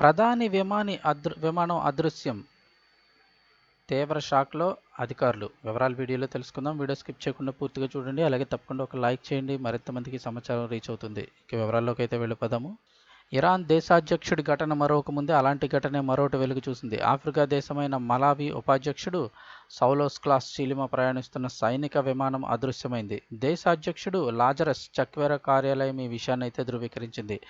ప్రధాని విమాని అదృ విమానం అదృశ్యం. తీవ్ర షాక్లో అధికారులు. వివరాలు వీడియోలో తెలుసుకుందాం. వీడియో స్కిప్ చేయకుండా పూర్తిగా చూడండి. అలాగే తప్పకుండా ఒక లైక్ చేయండి. మరింత మందికి సమాచారం రీచ్ అవుతుంది. ఇక వివరాల్లోకి అయితే వెళ్ళిపోదాము. ఇరాన్ దేశాధ్యక్షుడి ఘటన మరొక ముందే అలాంటి ఘటనే మరొకటి వెలుగు చూసింది. ఆఫ్రికా దేశమైన మలావి ఉపాధ్యక్షుడు సౌలోస్ క్లాస్ చీలిమ ప్రయాణిస్తున్న సైనిక విమానం అదృశ్యమైంది. దేశాధ్యక్షుడు లాజరస్ చక్వేర కార్యాలయం ఈ విషయాన్ని అయితే ధృవీకరించింది.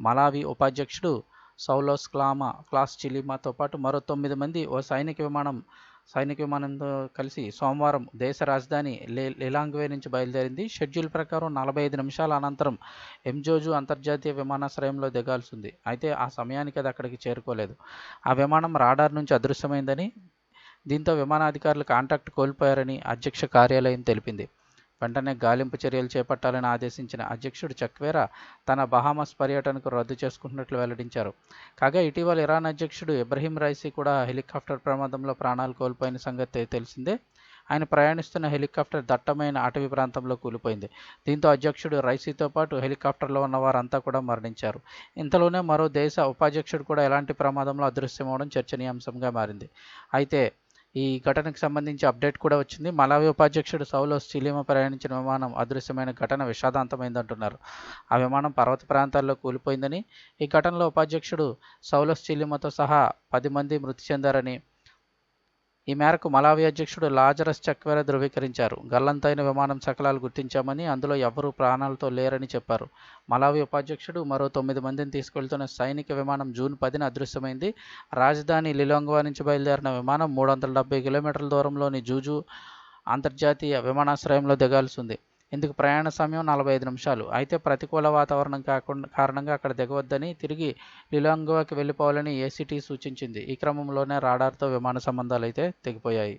మలావి ఉపాధ్యక్షుడు సౌలోస్ క్లామా క్లాస్ చిలిమాతో పాటు మరో తొమ్మిది మంది ఓ సైనిక విమానం సైనిక విమానంతో కలిసి సోమవారం దేశ రాజధాని లే లిలాంగ్వే నుంచి బయలుదేరింది. షెడ్యూల్ ప్రకారం నలభై ఐదు నిమిషాల అనంతరం ఎంజోజు అంతర్జాతీయ విమానాశ్రయంలో దిగాల్సింది. అయితే ఆ సమయానికి అది అక్కడికి చేరుకోలేదు. ఆ విమానం రాడార్ నుంచి అదృశ్యమైందని దీంతో విమానాధికారులు కాంటాక్ట్ కోల్పోయారని అధ్యక్ష కార్యాలయం తెలిపింది. వెంటనే గాలింపు చర్యలు చేపట్టాలని ఆదేశించిన అధ్యక్షుడు చక్వేరా తన బహామస్ పర్యటనకు రద్దు చేసుకుంటున్నట్లు వెల్లడించారు. కాగా ఇటీవల ఇరాన్ అధ్యక్షుడు ఇబ్రహీం రైసీ కూడా హెలికాప్టర్ ప్రమాదంలో ప్రాణాలు కోల్పోయిన సంగతి తెలిసిందే. ఆయన ప్రయాణిస్తున్న హెలికాప్టర్ దట్టమైన అటవీ ప్రాంతంలో కూలిపోయింది. దీంతో అధ్యక్షుడు రైసీతో పాటు హెలికాప్టర్లో ఉన్న వారంతా కూడా మరణించారు. ఇంతలోనే మరో దేశ ఉపాధ్యక్షుడు కూడా ఎలాంటి ప్రమాదంలో అదృశ్యమవడం చర్చనీయాంశంగా మారింది. అయితే ఈ ఘటనకు సంబంధించి అప్డేట్ కూడా వచ్చింది. మలావి ఉపాధ్యక్షుడు సౌలో సిలీమ ప్రయాణించిన విమానం అదృశ్యమైన ఘటన విషాదాంతమైందంటున్నారు. ఆ విమానం పర్వత ప్రాంతాల్లో కూలిపోయిందని ఈ ఘటనలో ఉపాధ్యక్షుడు సౌలోస్ సిలీమతో సహా పది మంది మృతి చెందారని ఈ మేరకు మలావి అధ్యక్షుడు లాజరస్ చక్వెర ధృవీకరించారు. గల్లంతైన విమానం శకలాలు గుర్తించామని అందులో ఎవరూ ప్రాణాలతో లేరని చెప్పారు. మలావి ఉపాధ్యక్షుడు మరో తొమ్మిది మందిని తీసుకెళ్తున్న సైనిక విమానం జూన్ పదిన అదృశ్యమైంది. రాజధాని లిలోంగ్వా నుంచి బయలుదేరిన విమానం మూడు వందల డెబ్బై కిలోమీటర్ల దూరంలోని జూజు అంతర్జాతీయ విమానాశ్రయంలో దిగాల్సి ఉంది. ఇందుకు ప్రయాణ సమయం నలభై ఐదు నిమిషాలు? అయితే ప్రతికూల వాతావరణం కాకుండా కారణంగా అక్కడ దిగవద్దని తిరిగి లిలాంగ్వాకి వెళ్ళిపోవాలని ఏసీటీ సూచించింది? ఈ క్రమంలోనే రాడార్తో విమాన సంబంధాలు అయితే తెగిపోయాయి.